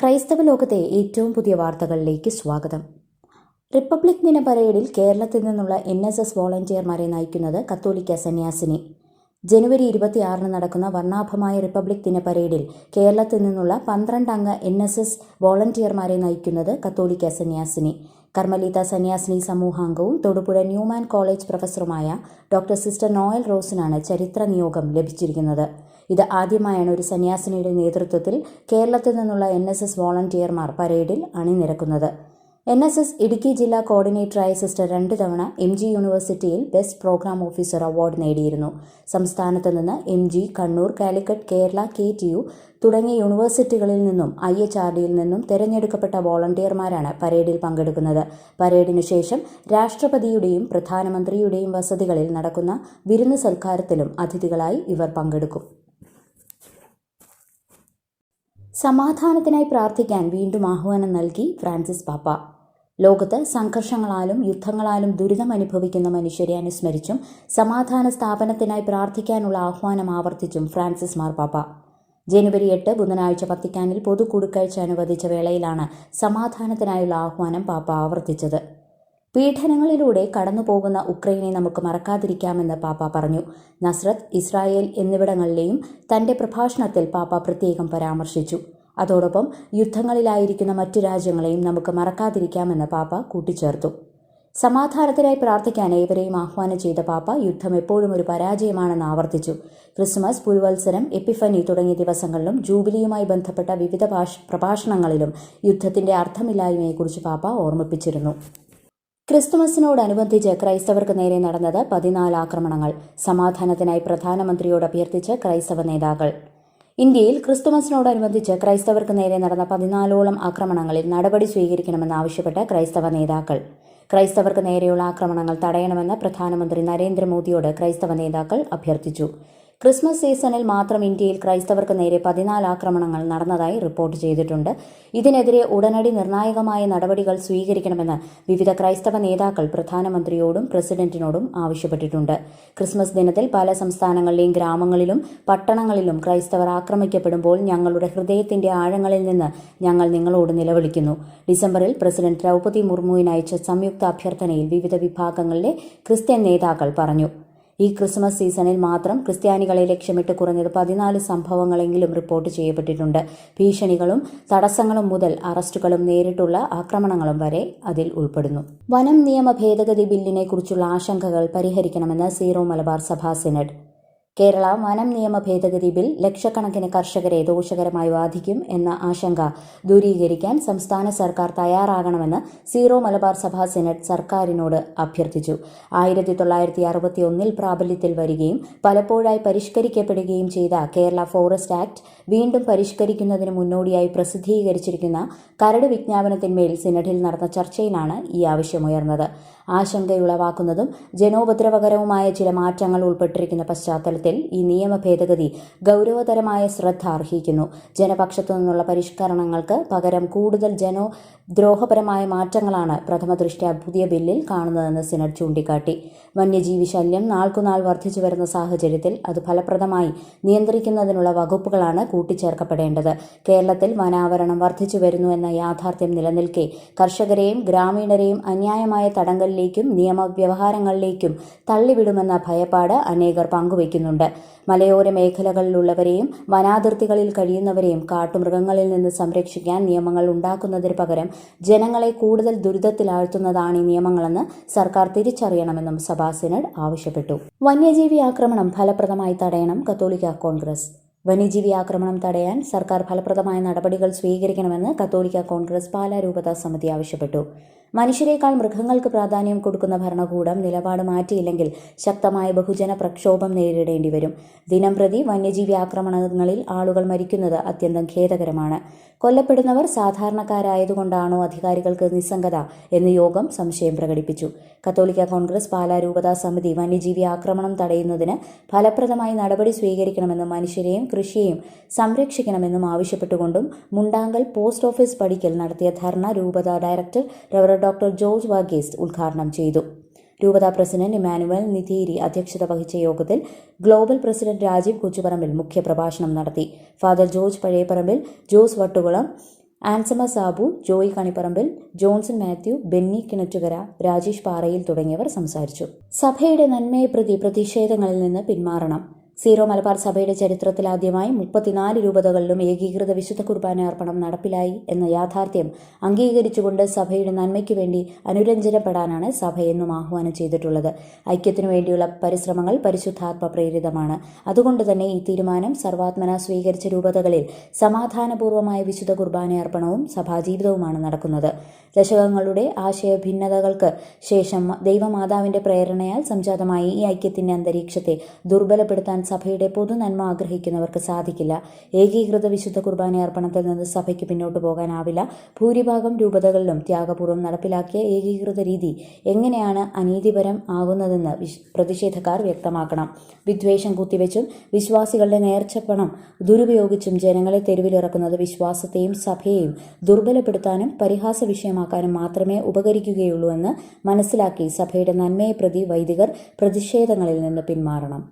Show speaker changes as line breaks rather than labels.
ക്രൈസ്തവ ലോകത്തെ ഏറ്റവും പുതിയ വാർത്തകളിലേക്ക് സ്വാഗതം. റിപ്പബ്ലിക് ദിന പരേഡിൽ കേരളത്തിൽ നിന്നുള്ള എൻ എസ് എസ് വോളണ്ടിയർമാരെ നയിക്കുന്നത് കത്തോലിക്ക സന്യാസിനി. ജനുവരി ഇരുപത്തിയാറിന് നടക്കുന്ന വർണാഭമായ റിപ്പബ്ലിക് ദിന പരേഡിൽ കേരളത്തിൽ നിന്നുള്ള പന്ത്രണ്ട് അംഗ എൻ എസ് എസ് വോളണ്ടിയർമാരെ നയിക്കുന്നത് കത്തോലിക്ക സന്യാസിനി. കർമ്മലീത സന്യാസിനി സമൂഹാംഗവും തൊടുപുഴ ന്യൂമാൻ കോളേജ് പ്രൊഫസറുമായ ഡോക്ടർ സിസ്റ്റർ നോയൽ റോസിനാണ് ചരിത്ര നിയോഗം ലഭിച്ചിരിക്കുന്നത്. ഇത് ആദ്യമായാണ് ഒരു സന്യാസിനിയുടെ നേതൃത്വത്തിൽ കേരളത്തിൽ നിന്നുള്ള എൻ എസ് എസ് വോളണ്ടിയർമാർ പരേഡിൽ അണിനിരക്കുന്നത്. എൻ എസ് എസ് ഇടുക്കി ജില്ലാ കോർഡിനേറ്ററായ സിസ്റ്റർ രണ്ട് തവണ എം ജി യൂണിവേഴ്സിറ്റിയിൽ ബെസ്റ്റ് പ്രോഗ്രാം ഓഫീസർ അവാർഡ് നേടിയിരുന്നു. സംസ്ഥാനത്ത് നിന്ന് M G Kannur Calicut Kerala K T U തുടങ്ങിയ യൂണിവേഴ്സിറ്റികളിൽ നിന്നും ഐ എച്ച് ആർ ഡിയിൽ നിന്നും തിരഞ്ഞെടുക്കപ്പെട്ട വോളണ്ടിയർമാരാണ് പരേഡിൽ പങ്കെടുക്കുന്നത്. പരേഡിനു ശേഷം രാഷ്ട്രപതിയുടെയും പ്രധാനമന്ത്രിയുടെയും വസതികളിൽ നടക്കുന്ന വിരുന്ന് സൽക്കാരത്തിലും അതിഥികളായി ഇവർ പങ്കെടുക്കും. സമാധാനത്തിനായി പ്രാർത്ഥിക്കാൻ വീണ്ടും ആഹ്വാനം നൽകി ഫ്രാൻസിസ് പാപ്പ. ലോകത്ത് സംഘർഷങ്ങളാലും യുദ്ധങ്ങളാലും ദുരിതം അനുഭവിക്കുന്ന മനുഷ്യരെ അനുസ്മരിച്ചും സമാധാന സ്ഥാപനത്തിനായി പ്രാർത്ഥിക്കാനുള്ള ആഹ്വാനം ആവർത്തിച്ചും ഫ്രാൻസിസ് മാർപ്പാപ്പ ജനുവരി എട്ട് ബുധനാഴ്ച വത്തിക്കാനിൽ പൊതു കൂടിക്കാഴ്ച അനുവദിച്ച വേളയിലാണ് സമാധാനത്തിനായുള്ള ആഹ്വാനം പാപ്പ ആവർത്തിച്ചത്. പീഡനങ്ങളിലൂടെ കടന്നുപോകുന്ന ഉക്രൈനെ നമുക്ക് മറക്കാതിരിക്കാമെന്ന് പാപ്പ പറഞ്ഞു. നസ്രത്ത് ഇസ്രായേൽ എന്നിവിടങ്ങളിലെയും തന്റെ പ്രഭാഷണത്തിൽ പാപ്പ പ്രത്യേകം പരാമർശിച്ചു. അതോടൊപ്പം യുദ്ധങ്ങളിലായിരിക്കുന്ന മറ്റു രാജ്യങ്ങളെയും നമുക്ക് മറക്കാതിരിക്കാമെന്ന് പാപ്പ കൂട്ടിച്ചേർത്തു. സമാധാനത്തിനായി പ്രാർത്ഥിക്കാൻ ഏവരെയും ആഹ്വാനം ചെയ്ത പാപ്പ യുദ്ധം എപ്പോഴും ഒരു പരാജയമാണെന്ന് ആവർത്തിച്ചു. ക്രിസ്മസ് പുതുവത്സരം എപ്പിഫനി തുടങ്ങിയ ദിവസങ്ങളിലും ജൂബിലിയുമായി ബന്ധപ്പെട്ട വിവിധ പ്രഭാഷണങ്ങളിലും യുദ്ധത്തിന്റെ അർത്ഥമില്ലായ്മയെക്കുറിച്ച് പാപ്പ ഓർമ്മിപ്പിച്ചിരുന്നു. ക്രിസ്തുമസിനോടനുബന്ധിച്ച് ക്രൈസ്തവർക്ക് നേരെ നടന്നത് പതിനാല് ആക്രമണങ്ങൾ. സമാധാനത്തിനായി പ്രധാനമന്ത്രിയോട് അഭ്യർത്ഥിച്ച് ക്രൈസ്തവ നേതാക്കൾ. ഇന്ത്യയിൽ ക്രിസ്തുമസിനോടനുബന്ധിച്ച് ക്രൈസ്തവർക്ക് നേരെ നടന്ന പതിനാലോളം ആക്രമണങ്ങളിൽ നടപടി സ്വീകരിക്കണമെന്നാവശ്യപ്പെട്ട് ക്രൈസ്തവ നേതാക്കൾ. ക്രൈസ്തവർക്ക് നേരെയുള്ള ആക്രമണങ്ങൾ തടയണമെന്ന് പ്രധാനമന്ത്രി നരേന്ദ്രമോദിയോട് ക്രൈസ്തവ നേതാക്കൾ അഭ്യർത്ഥിച്ചു. ക്രിസ്മസ് സീസണിൽ മാത്രം ഇന്ത്യയിൽ ക്രൈസ്തവർക്ക് നേരെ പതിനാല് ആക്രമണങ്ങൾ നടന്നതായി റിപ്പോർട്ട് ചെയ്തിട്ടുണ്ട്. ഇതിനെതിരെ ഉടനടി നിർണായകമായ നടപടികൾ സ്വീകരിക്കണമെന്ന് വിവിധ ക്രൈസ്തവ നേതാക്കൾ പ്രധാനമന്ത്രിയോടും പ്രസിഡന്റിനോടും ആവശ്യപ്പെട്ടിട്ടുണ്ട്. ക്രിസ്മസ് ദിനത്തിൽ പല സംസ്ഥാനങ്ങളിലെയും ഗ്രാമങ്ങളിലും പട്ടണങ്ങളിലും ക്രൈസ്തവർ ആക്രമിക്കപ്പെടുമ്പോൾ ഞങ്ങളുടെ ഹൃദയത്തിന്റെ ആഴങ്ങളിൽ നിന്ന് ഞങ്ങൾ നിങ്ങളോട് നിലവിളിക്കുന്നു. ഡിസംബറിൽ പ്രസിഡന്റ് ദ്രൗപതി മുർമുവിനയച്ച സംയുക്ത അഭ്യർത്ഥനയിൽ വിവിധ വിഭാഗങ്ങളിലെ ക്രിസ്ത്യൻ നേതാക്കൾ പറഞ്ഞു. ഈ ക്രിസ്മസ് സീസണിൽ മാത്രം ക്രിസ്ത്യാനികളെ ലക്ഷ്യമിട്ട് കുറഞ്ഞത് പതിനാല് സംഭവങ്ങളെങ്കിലും റിപ്പോർട്ട് ചെയ്യപ്പെട്ടിട്ടുണ്ട്. ഭീഷണികളും തടസ്സങ്ങളും മുതൽ അറസ്റ്റുകളും നേരിട്ടുള്ള ആക്രമണങ്ങളും വരെ അതിൽ ഉൾപ്പെടുന്നു. വനം നിയമ ഭേദഗതി ബില്ലിനെ കുറിച്ചുള്ള ആശങ്കകൾ പരിഹരിക്കണമെന്ന് സീറോ മലബാർ സഭാ സിനഡ്. കേരള വനം നിയമ ഭേദഗതി ബിൽ ലക്ഷക്കണക്കിന് കർഷകരെ ദോഷകരമായി ബാധിക്കും എന്ന ആശങ്ക ദൂരീകരിക്കാൻ സംസ്ഥാന സർക്കാർ തയ്യാറാകണമെന്ന് സീറോ മലബാർ സഭാ സെനറ്റ് സർക്കാരിനോട് അഭ്യർത്ഥിച്ചു. ആയിരത്തി തൊള്ളായിരത്തി അറുപത്തി ഒന്നിൽ പ്രാബല്യത്തിൽ വരികയും പലപ്പോഴായി പരിഷ്കരിക്കപ്പെടുകയും ചെയ്ത കേരള ഫോറസ്റ്റ് ആക്ട് വീണ്ടും പരിഷ്കരിക്കുന്നതിന് മുന്നോടിയായി പ്രസിദ്ധീകരിച്ചിരിക്കുന്ന കരട് വിജ്ഞാപനത്തിന്മേൽ സിനഡിൽ നടന്ന ചർച്ചയിലാണ് ഈ ആവശ്യമുയർന്നത്. ആശങ്കയുളവാക്കുന്നതും ജനോപദ്രവകരവുമായ ചില മാറ്റങ്ങൾ ഉൾപ്പെട്ടിരിക്കുന്ന പശ്ചാത്തലത്തിൽ ഈ നിയമ ഭേദഗതി ഗൗരവതരമായ ശ്രദ്ധ അർഹിക്കുന്നു. ജനപക്ഷത്തു നിന്നുള്ള പരിഷ്കരണങ്ങൾക്ക് പകരം കൂടുതൽ ജനോ ദ്രോഹപരമായ മാറ്റങ്ങളാണ് പ്രഥമ ദൃഷ്ട്യാ പുതിയ ബില്ലിൽ കാണുന്നതെന്ന് സിനഡ് ചൂണ്ടിക്കാട്ടി. വന്യജീവി ശല്യം നാൾക്കുനാൾ വർദ്ധിച്ചു വരുന്ന സാഹചര്യത്തിൽ അത് ഫലപ്രദമായി നിയന്ത്രിക്കുന്നതിനുള്ള വകുപ്പുകളാണ് കൂട്ടിച്ചേർക്കപ്പെടേണ്ടത്. കേരളത്തിൽ വനാവരണം വർദ്ധിച്ചു വരുന്നു എന്ന യാഥാർത്ഥ്യം നിലനിൽക്കെ കർഷകരെയും ഗ്രാമീണരെയും അന്യായമായ തടങ്കലിലേക്കും നിയമവ്യവഹാരങ്ങളിലേക്കും തള്ളിവിടുമെന്ന ഭയപ്പാട് അനേകർ പങ്കുവയ്ക്കുന്നുണ്ട്. മലയോര മേഖലകളിലുള്ളവരെയും വനാതിർത്തികളിൽ കഴിയുന്നവരെയും കാട്ടുമൃഗങ്ങളിൽ നിന്ന് സംരക്ഷിക്കാൻ നിയമങ്ങൾ ഉണ്ടാക്കുന്നതിന് പകരം ജനങ്ങളെ കൂടുതൽ ദുരിതത്തിലാഴ്ത്തുന്നതാണ് ഈ നിയമങ്ങളെന്ന് സർക്കാർ തിരിച്ചറിയണമെന്നും സഭാ സിനഡ് ആവശ്യപ്പെട്ടു. വന്യജീവി ആക്രമണം ഫലപ്രദമായി തടയണം കത്തോലിക്ക കോൺഗ്രസ്. വന്യജീവി ആക്രമണം തടയാൻ സർക്കാർ ഫലപ്രദമായ നടപടികൾ സ്വീകരിക്കണമെന്ന് കത്തോലിക്ക കോൺഗ്രസ് പാലാ രൂപതാ സമിതി ആവശ്യപ്പെട്ടു. മനുഷ്യരെക്കാൾ മൃഗങ്ങൾക്ക് പ്രാധാന്യം കൊടുക്കുന്ന ഭരണകൂടം നിലപാട് മാറ്റിയില്ലെങ്കിൽ ശക്തമായ ബഹുജന പ്രക്ഷോഭം നേരിടേണ്ടി വരും. ദിനം പ്രതി വന്യജീവി ആക്രമണങ്ങളിൽ ആളുകൾ മരിക്കുന്നത് അത്യന്തം ഖേദകരമാണ്. കൊല്ലപ്പെടുന്നവർ സാധാരണക്കാരായതുകൊണ്ടാണോ അധികാരികൾക്ക് നിസ്സംഗത എന്ന് യോഗം സംശയം പ്രകടിപ്പിച്ചു. കത്തോലിക്ക കോൺഗ്രസ് പാലാ രൂപതാ സമിതി വന്യജീവി ആക്രമണം തടയുന്നതിന് ഫലപ്രദമായി നടപടി സ്വീകരിക്കണമെന്നും മനുഷ്യരെയും കൃഷിയെയും സംരക്ഷിക്കണമെന്നും ആവശ്യപ്പെട്ടുകൊണ്ടും മുണ്ടാങ്കൽ പോസ്റ്റ് ഓഫീസ് പടിക്കൽ നടത്തിയ ധർണ രൂപത ഡയറക്ടർ റവറ ഡോക്ടർ ജോർജ് വർഗീസ് ഉദ്ഘാടനം ചെയ്തു. രൂപതാ പ്രസിഡന്റ് ഇമാനുവൽ നിധീരി അധ്യക്ഷത വഹിച്ച യോഗത്തിൽ ഗ്ലോബൽ പ്രസിഡന്റ് രാജീവ് കൊച്ചുപറമ്പിൽ മുഖ്യപ്രഭാഷണം നടത്തി. Father George Pazhayaparambil Jose Vattukulam Ansamma Sabu Joy Kaniparambil Johnson Mathew Benny Kinattukara Rajesh Parayil തുടങ്ങിയവർ സംസാരിച്ചു. സഭയുടെ നന്മയെ പ്രതി പ്രതിഷേധങ്ങളിൽ നിന്ന് പിന്മാറണം. സീറോ മലബാർ സഭയുടെ ചരിത്രത്തിലാദ്യമായി മുപ്പത്തിനാല് രൂപതകളിലും ഏകീകൃത വിശുദ്ധ കുർബാന അർപ്പണം നടപ്പിലായി എന്ന യാഥാർത്ഥ്യം അംഗീകരിച്ചുകൊണ്ട് സഭയുടെ നന്മയ്ക്ക് വേണ്ടി അനുരഞ്ജനപ്പെടാനാണ് സഭ എന്നും ആഹ്വാനം ചെയ്തിട്ടുള്ളത്. ഐക്യത്തിനു വേണ്ടിയുള്ള പരിശ്രമങ്ങൾ പരിശുദ്ധാത്മ പ്രേരിതമാണ്. അതുകൊണ്ട് തന്നെ ഈ തീരുമാനം സർവാത്മന സ്വീകരിച്ച രൂപതകളിൽ സമാധാനപൂർവമായ വിശുദ്ധ കുർബാന അർപ്പണവും സഭാജീവിതവുമാണ് നടക്കുന്നത്. ദശകങ്ങളുടെ ആശയ ഭിന്നതകൾക്ക് ശേഷം ദൈവമാതാവിന്റെ പ്രേരണയാൽ സംജാതമായി ഈ ഐക്യത്തിന്റെ അന്തരീക്ഷത്തെ ദുർബലപ്പെടുത്താൻ സഭയുടെ പൊതു നന്മ ആഗ്രഹിക്കുന്നവർക്ക് സാധിക്കില്ല. ഏകീകൃത വിശുദ്ധ കുർബാന അർപ്പണത്തിൽ നിന്ന് സഭയ്ക്ക് പിന്നോട്ട് പോകാനാവില്ല. ഭൂരിഭാഗം രൂപതകളിലും ത്യാഗപൂർവം നടപ്പിലാക്കിയ ഏകീകൃത രീതി എങ്ങനെയാണ് അനീതിപരം ആകുന്നതെന്ന് പ്രതിഷേധക്കാർ വ്യക്തമാക്കണം. വിദ്വേഷം കുത്തിവെച്ചും വിശ്വാസികളുടെ നേർച്ചപ്പണം ദുരുപയോഗിച്ചും ജനങ്ങളെ തെരുവിലിറക്കുന്നത് വിശ്വാസത്തെയും സഭയെയും ദുർബലപ്പെടുത്താനും പരിഹാസ വിഷയമാക്കാനും മാത്രമേ ഉപകരിക്കുകയുള്ളൂ എന്ന് മനസ്സിലാക്കി സഭയുടെ നന്മയെ പ്രതി വൈദികർ പ്രതിഷേധങ്ങളിൽ നിന്ന് പിന്മാറണം.